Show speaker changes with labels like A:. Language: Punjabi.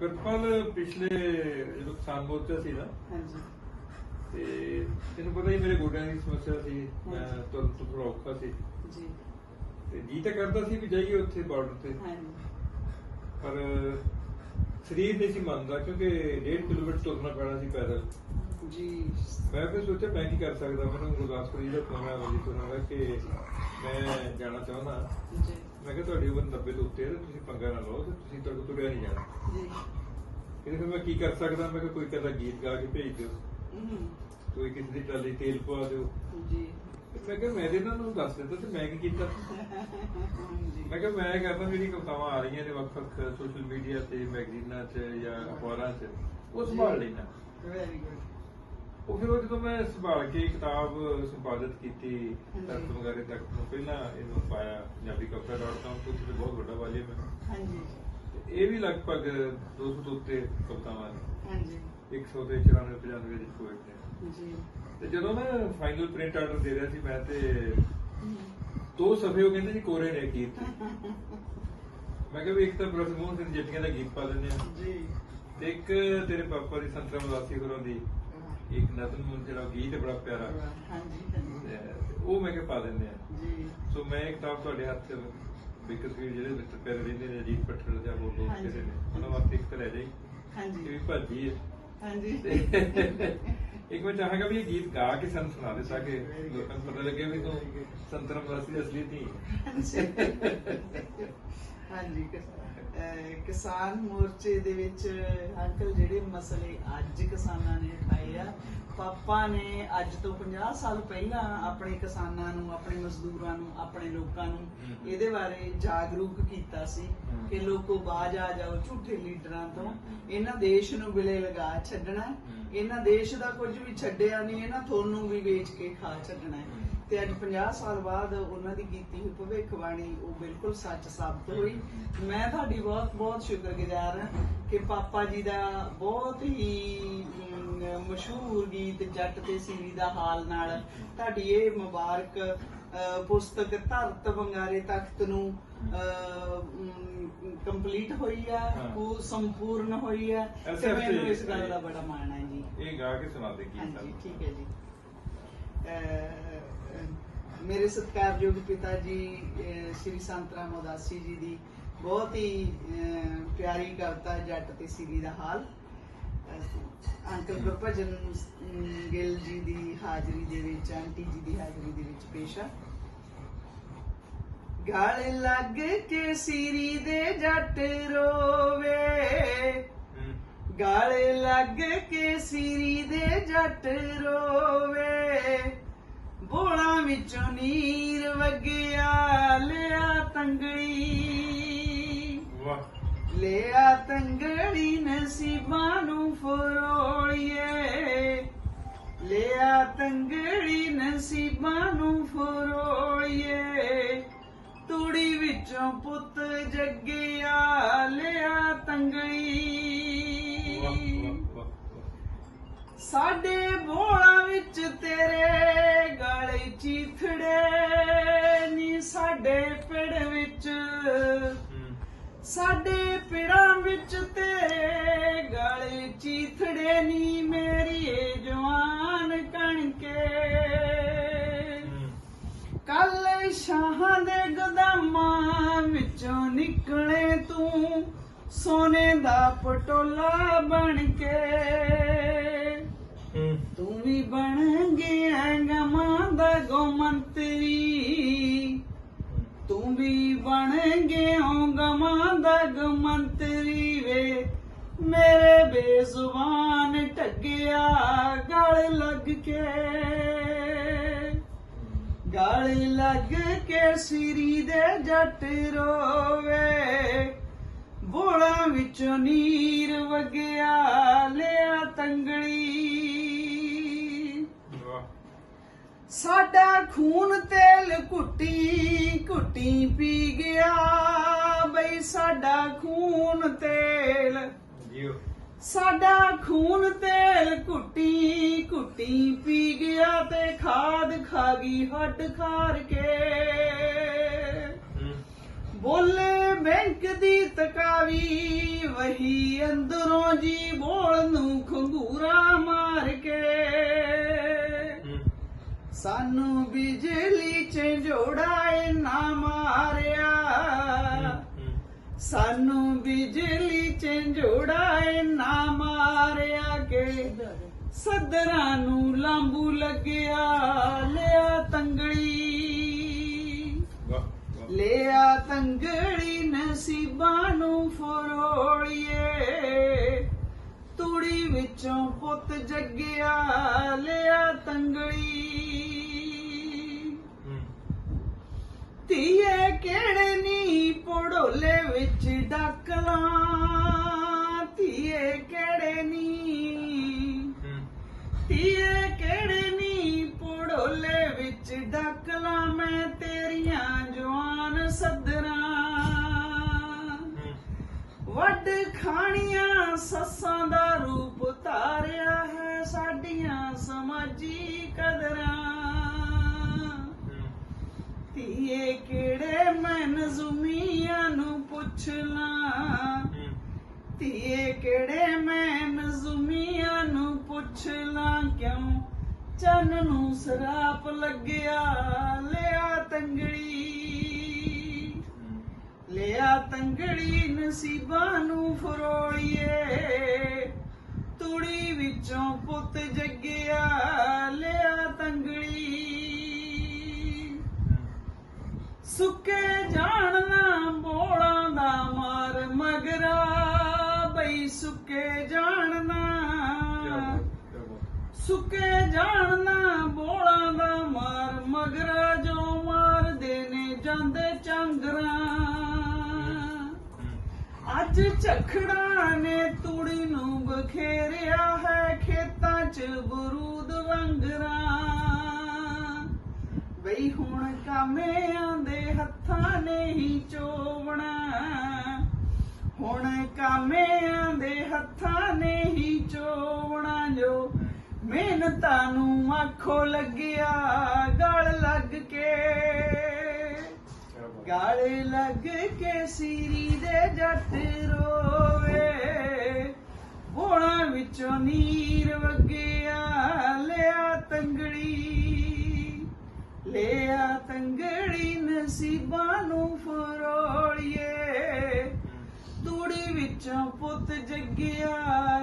A: ਬਿਰਪਲ ਪਿਛਲੇ ਜਦੋਂ ਕਿਸਾਨ ਮੋਰਚਾ ਸੀ ਨਾ
B: ਹਾਂਜੀ।
A: ਤੇ ਤੈਨੂੰ ਪਤਾ ਹੀ ਮੇਰੇ ਗੋਡਿਆਂ ਦੀ ਸਮੱਸਿਆ ਸੀ ਮੈਂ
B: ਹਾਂਜੀ।
A: ਤੁਰਨ ਤੋਂ ਥੋੜਾ ਔਖਾ ਸੀ।
B: ਜੀ।
A: ਤੇ ਜੀ ਤਾਂ ਕਰਦਾ ਸੀ ਵੀ ਜਾਈਏ ਉੱਥੇ ਬਾਰਡਰ ਤੇ।
B: ਹਾਂਜੀ।
A: ਪਰ ਸਰੀਰ ਨਹੀਂ ਸੀ ਮੰਨਦਾ ਕਿਉਂਕਿ 1.5 ਕਿਲੋਮੀਟਰ ਤੁਰਨਾ ਪੈਣਾ ਸੀ ਪੈਦਲ।
B: ਜੀ।
A: ਮੈਂ ਫਿਰ ਸੋਚਿਆ ਮੈਂ ਕੀ ਕਰ ਸਕਦਾ? ਮੈਨੂੰ ਗੁਰਦਾਸਪੁਰ ਜੀ ਦਾ ਫੋਨ ਆਇਆ ਵਜੀ ਤੋਂ ਕਿ ਮੈਂ ਜਾਣਾ ਚਾਹੁੰਦਾ।
B: ਜੀ।
A: ਮੈਂ ਕਿਹਾ ਤੁਹਾਡੀ ਉਮਰ 90 ਤੋਂ ਉੱਤੇ ਹੈ ਤੇ ਤੁਸੀਂ ਪੰਗਾ ਨਾ ਲਓ ਤੇ ਤੁਸੀਂ ਤੁਹਾਡੇ ਕੋਲ ਤੁਰਿਆ ਨਹੀਂ ਜਾਣਾ।
B: ਜੀ।
A: ਕਹਿੰਦੇ ਫਿਰ ਮੈਂ ਕੀ ਕਰ ਸਕਦਾ? ਮੈਂ ਕਿਹਾ ਕੋਈ ਕਹਿੰਦਾ ਗੀਤ ਗਾ ਕੇ ਭੇਜ ਦਿਓ।
B: ਹਮ,
A: ਕੋਈ ਕਿਸੇ ਦੀ ਟਰਾਲੀ ਤੇਲ ਪਵਾ ਦਿਓ।
B: ਜੀ।
A: ਤੇ ਮੈਂ ਕਿਹਾ ਮੈਂ ਤੇ ਇਹਨਾਂ ਨੂੰ ਦੱਸ ਦਿੱਤਾ ਤੇ ਮੈਂ ਕੀ ਕੀਤਾ? ਮੈਂ ਕਿਹਾ ਮੈਂ ਕਰਦਾ ਮੇਰੀ ਕਵਿਤਾਵਾਂ ਆ ਰਹੀਆਂ ਨੇ ਵੱਖ-ਵੱਖ ਸੋਸ਼ਲ ਮੀਡੀਆ ਤੇ ਮੈਗਜ਼ੀਨਾਂ 'ਚ ਜਾਂ ਅਖਬਾਰਾਂ 'ਚ। ਉਹ ਸੰਭਾਲ ਲੈਣਾ
B: ਵੈਰੀ ਗੁੱਡ
A: ਉਹ ਫਿਰ ਉਹ ਜਦੋਂ ਮੈਂ ਸੰਭਾਲ ਕੇ ਕਿਤਾਬ ਸੰਪਾਦਿਤ ਕੀਤੀ। ਤਖਤ ਵਗੈਰੇ ਤੱਕ ਤੋਂ ਪਹਿਲਾਂ ਇਹਨੂੰ ਪਾਇਆ ਪੰਜਾਬੀ ਕਵਿਤਾ.com ਤੋਂ ਤੇ ਬਹੁਤ ਵੱਡਾ
B: ਹਾਂਜੀ।
A: ਤੇ ਇਹ ਵੀ ਲਗਭਗ 200 ਤੋਂ ਉੱਤੇ ਕਵਿਤਾਵਾਂ ਨੇ।
B: ਹਾਂਜੀ।
A: 100 ਤੇ 94 95 ਦੇ ਪੋਇਟ ਨੇ।
B: ਜੀ।
A: ਤੇ ਜਦੋਂ ਮੈਂ ਫਾਈਨਲ ਪ੍ਰਿੰਟ ਆਰਡਰ ਦੇ ਰਿਹਾ ਸੀ ਮੈਂ ਤੇ ਦੋ ਸਫੇ ਉਹ ਕਹਿੰਦੇ ਜੀ ਕੋਰੇ ਨੇ ਗੀਤ ਮੈਂ ਕਿਹਾ ਵੀ ਇੱਕ ਤਾਂ ਬ੍ਰਹਮੋਹਨ ਸਿੰਘ ਜੱਟੀਆਂ ਦਾ ਗੀਤ ਪਾ ਦਿੰਦੇ ਆ।
B: ਜੀ।
A: ਤੇ ਇੱਕ ਤੇਰੇ ਪਾਪਾ ਦੀ ਸੰਤਰਾ ਮਲਾਸੀ ਹੋਰਾਂ ਦੀ। ਇੱਕ ਨਜ਼ਮ ਜਿਹੜਾ ਗੀਤ ਹੈ ਬੜਾ ਪਿਆਰਾ।
B: ਹਾਂਜੀ ਹਾਂਜੀ।
A: ਤੇ ਉਹ ਮੈਂ ਕਿਹਾ ਪਾ ਦਿੰਦੇ ਆ।
B: ਜੀ।
A: ਸੋ ਮੈਂ ਇੱਕ ਕਿਤਾਬ ਤੁਹਾਡੇ ਹੱਥ ਬਿਕਸ ਵੀ ਜਿਹੜੇ ਮਿਸਟਰ ਪੈਰ ਰਹਿੰਦੇ ਨੇ ਅਜੀਤ ਪੱਠੜ ਜਾਂ ਹੋਰ ਲੋਕ
B: ਹਾਂਜੀ।
A: ਜਿਹੜੇ ਨੇ ਉਹਨਾਂ ਵਾਸਤੇ ਇੱਕ ਤਾਂ ਲੈ ਜਾਈ। ਇਹ
B: ਹਾਂਜੀ
A: ਵੀ ਭਾਜੀ ਹੈ।
B: ਹਾਂਜੀ।
A: ਇੱਕ ਮੈਂ ਚਾਹਾਂਗਾ ਵੀ ਇਹ ਗੀਤ ਗਾ ਕੇ ਸਾਨੂੰ ਸੁਣਾ ਦੇ ਤਾਂ ਕਿ ਲੋਕਾਂ ਨੂੰ ਪਤਾ ਲੱਗੇ ਵੀ ਤੂੰ ਸੰਤਰਾ ਮਲਾਸੀ ਦੀ ਅਸਲੀ ਧੀ ਹੈ।
B: ਹਾਂਜੀ ਕਿਸਾਨ ਮੋਰਚੇ ਦੇ ਵਿੱਚ ਅੰਕਲ ਜਿਹੜੇ ਮਸਲੇ ਅੱਜ ਕਿਸਾਨਾਂ ਨੇ ਉਠਾਏ ਆ, ਪਾਪਾ ਨੇ ਅੱਜ ਤੋਂ 50 ਸਾਲ ਪਹਿਲਾਂ ਆਪਣੇ ਕਿਸਾਨਾਂ ਨੂੰ, ਆਪਣੇ ਮਜ਼ਦੂਰਾਂ ਨੂੰ, ਆਪਣੇ ਲੋਕਾਂ ਨੂੰ ਇਹਦੇ ਬਾਰੇ ਜਾਗਰੂਕ ਕੀਤਾ ਸੀ
A: ਹਮ।
B: ਕਿ ਲੋਕੋ ਬਾਜ ਆ ਜਾਓ, ਝੂਠੇ ਲੀਡਰਾਂ ਤੋਂ ਇਹਨਾਂ ਦੇਸ਼ ਨੂੰ ਬਿਲੇ ਲਗਾ ਛੱਡਣਾ ਇਹਨਾਂ ਦੇਸ਼ ਦਾ ਕੁਝ ਵੀ ਛੱਡਿਆ ਨਹੀਂ, ਇਹਨਾਂ ਤੁਹਾਨੂੰ ਵੀ ਵੇਚ ਕੇ ਖਾ ਛੱਡਣਾ ਤੇ ਅੱਜ 50 ਸਾਲ ਬਾਅਦ ਉਹਨਾਂ ਦੀ ਕੀਤੀ ਹੋਈ ਭਵਿੱਖਬਾਣੀ ਉਹ ਬਿਲਕੁਲ ਸੱਚ ਸਾਬਤ ਹੋਈ। ਮੈਂ ਤੁਹਾਡੀ ਬਹੁਤ ਬਹੁਤ ਸ਼ੁਕਰਗੁਜ਼ਾਰ ਹਾਂ ਕਿ ਪਾਪਾ ਜੀ ਦਾ ਬਹੁਤ ਹੀ ਮਸ਼ਹੂਰ ਗੀਤ ਜੱਟ ਤੇ ਸੀਰੀ ਦਾ ਹਾਲ ਨਾਲ ਤੁਹਾਡੀ ਇਹ ਮੁਬਾਰਕ ਪੁਸਤਕ ਧਰਤ ਵੰਗਾਰੇ ਤਖਤ ਨੂੰ ਕੰਪਲੀਟ ਹੋਈ ਆ। ਉਹ ਸੰਪੂਰਨ ਹੋਈ ਆ ਤੇ ਮੈਨੂੰ ਇਸ ਗੱਲ ਦਾ ਬੜਾ ਮਾਣ ਹੈ ਜੀ।
A: ਇਹ ਗਾ ਕੇ ਸੁਣਾ ਦੇ ਗੀਤ
B: ਠੀਕ ਹੈ ਜੀ। ਮੇਰੇ ਸਤਿਕਾਰਯੋਗ ਪਿਤਾ ਜੀ ਸ਼੍ਰੀ ਸੰਤ ਰਾਮ ਉਦਾਸੀ ਜੀ ਦੀ ਬਹੁਤ ਹੀ ਪਿਆਰੀ ਕਵਿਤਾ ਜੱਟ ਤੇ ਸੀਰੀ ਦਾ ਹਾਲ। ਅਹ, ਅੰਕਲ ਗੁਰਭਜਨ ਗਿੱਲ ਜੀ ਦੀ ਹਾਜ਼ਰੀ ਦੇ ਵਿੱਚ ਆਂਟੀ ਜੀ ਦੀ ਹਾਜ਼ਰੀ ਦੇ ਵਿੱਚ ਪੇਸ਼ ਆ। ਲੱਗ ਕੇ ਸਿਰੀ ਦੇ ਜੱਟ ਰੋਵੇ।
A: ਹੂੰ।
B: ਲੱਗ ਕੇ ਸਿਰੀ ਦੇ ਜੱਟ ਰੋਵੇ। ਬੋਲਾਂ ਵਿੱਚੋਂ ਨੀਰ ਵਗਿਆ ਲਿਆ ਤੰਗੜੀ।
A: ਵਾਹ।
B: ਲਿਆ ਤੰਗੜੀ ਨਸੀਬਾਂ ਨੂੰ ਫਰੋਲੀਏ। ਲਿਆ ਤੰਗੜੀ ਨਸੀਬਾਂ ਨੂੰ ਫਰੋਲੀਏ। ਤੂੜੀ ਵਿੱਚੋਂ ਪੁੱਤ ਜੱਗਿਆ ਲਿਆ ਤੰਗੜੀ। ਸਾਡੇ ਸਾਡੇ ਪਿੜਾਂ ਵਿੱਚ ਤੇਰੇ ਗਾਲੇ ਚੀਥੜੇ ਨੀ ਮੇਰੀ ਏ ਜਵਾਨ ਕਣਕੇ। ਕੱਲ ਸ਼ਾਹਾਂ ਦੇ ਗਦਾਮਾਂ ਵਿੱਚੋਂ ਨਿਕਲੇ ਤੂੰ ਸੋਨੇ ਦਾ ਪਟੋਲਾ ਬਣ ਕੇ। ਤੂੰ ਵੀ ਬਣ ਗਿਆ ਗਮਾਂ ਦਾ ਗੋਮੰਤਰੀ ਤੂੰ ਵੀ ਬਣ ਗਿਆ ਗਮਾਂ ਦਾ ਗਮੰਤਰੀ ਵੇ। ਮੇਰੇ ਬੇਜ਼ੁਬਾਨ ਠੱਗਿਆ ਗਲ ਲੱਗ ਕੇ। ਗਲ ਲੱਗ ਕੇ ਸਿਰੀ ਦੇ ਜੱਟ ਰੋਵੇ। ਬੋਲਾਂ ਵਿੱਚੋਂ ਨੀਰ ਵਗਿਆ ਖੂਨ ਤੇਲ ਘੁੱਟੀ ਘੁੱਟੀ ਪੀ ਗਿਆ। ਬਈ ਸਾਡਾ ਖੂਨ ਤੇਲ।
A: ਜੀਓ।
B: ਸਾਡਾ ਖੂਨ ਤੇਲ ਘੁੱਟੀ ਘੁੱਟੀ ਪੀ ਗਿਆ ਤੇ ਖਾਦ ਖਾ ਗਈ ਹੱਡ ਖਾਰ ਕੇ। ਬੋਲੇ ਬੈਂਕ ਦੀ ਤਕਾਵੀ ਵਹੀ ਅੰਦਰੋਂ ਜੀ ਬੋਲ ਨੂੰ ਖੰਗੂਰਾ ਮਾਰ ਕੇ। ਸਾਨੂੰ ਬਿਜਲੀ ਚ ਜੋੜਾਏ ਨਾ ਮਾਰਿਆ। ਸਾਨੂੰ ਬਿਜਲੀ ਚ ਜੋੜਾਏ ਨਾ ਮਾਰਿਆ ਕੇ ਸਦਰਾਂ ਨੂੰ ਲਾਂਬੂ ਲੱਗਿਆ ਲਿਆ ਤੰਗੜੀ। ਲਿਆ ਤੰਗੜੀ ਨਸੀਬਾਂ ਨੂੰ ਫਰੋੜੀਏ ਤੂੜੀ ਵਿੱਚੋਂ ਪੁੱਤ ਜੱਗਿਆ ਲਿਆ ਤੰਗੜੀ
A: ਹੂੰ
B: ਧੀਏ ਕਿਹੜੇ ਨੀ ਪੜੋਲੇ ਵਿੱਚ ਡਾਕਲਾਂ ਧੀਏ ਕਿਹੜੇ ਨੀ ਧੀਏ ਕਿਹੜੇ ਨੀ ਪੜੋਲੇ ਵਿੱਚ ਡਾਕਲਾਂ ਮੈਂ ਤੇਰੀਆਂ ਜਵਾਨ ਸੱਦਰਾਂ। ਵੱਡ ਖਾਣੀਆਂ ਸੱਸਾਂ ਦਾ ਰੂਪ ਧਾਰਿਆ ਹੈ ਸਾਡੀਆਂ ਸਮਾਜੀ ਕਦਰਾਂ। ਧੀਏ ਕਿਹੜੇ ਮੈਂ ਨਜ਼ੂਮੀਆਂ ਨੂੰ ਪੁੱਛ ਲਾਂ
A: ਹੂੰ।
B: ਧੀਏ ਕਿਹੜੇ ਮੈਂ ਨਜ਼ੂਮੀਆਂ ਨੂੰ ਪੁੱਛ ਲਾਂ ਕਿਉਂ? ਚੰਨ ਨੂੰ ਸਰਾਪ ਲੱਗਿਆ ਲਿਆ ਤੰਗੜੀ। ਲਿਆ ਤੰਗੜੀ ਨਸੀਬਾਂ ਨੂੰ ਫਰੋੜੀਏ
A: ਬਾਤ
B: ਜਾਣ ਨਾ ਬੋਲਾਂ ਦਾ ਮਾਰ, ਮਗਰਾ ਜੋ ਮਾਰਦੇ ਨੇ ਜਾਂਦੇ ਚਾਂਗਰਾਂ। ਅੱਜ ਝਖੜਾ ਨੇ ਤੂੜੀ ਨੂੰ ਬਖੇਰਿਆ ਹੈ ਖੇਤਾਂ 'ਚ ਬਰੂਦ ਵੰਗਰਾਂ। ਬਈ ਹੁਣ ਕਾਮਿਆਂ ਦੇ ਹੱਥਾਂ ਨੇ ਹੀ ਚੋਵਣਾ। ਹੁਣ ਕਾਮਿਆਂ ਦੇ ਹੱਥਾਂ ਨੇ ਮਿਹਨਤਾਂ ਨੂੰ ਆਖੋ ਲੱਗਿਆ, ਗਲ ਲੱਗ ਕੇ। ਗਲ ਲੱਗ ਕੇ ਸੀਰੀ ਦੇ ਜੱਟ ਰੋਵੇ ਬੋਲਾਂ ਵਿੱਚੋਂ ਨੀਰ ਵਗਿਆ, ਲਿਆ ਤੰਗੜੀ। ਲਿਆ ਤੰਗੜੀ ਨਸੀਬਾਂ ਨੂੰ
A: ਫਰੋਲੀਏ।
B: ਤੂੜੀ ਵਿੱਚੋਂ ਪੁੱਤ ਜੱਗਿਆ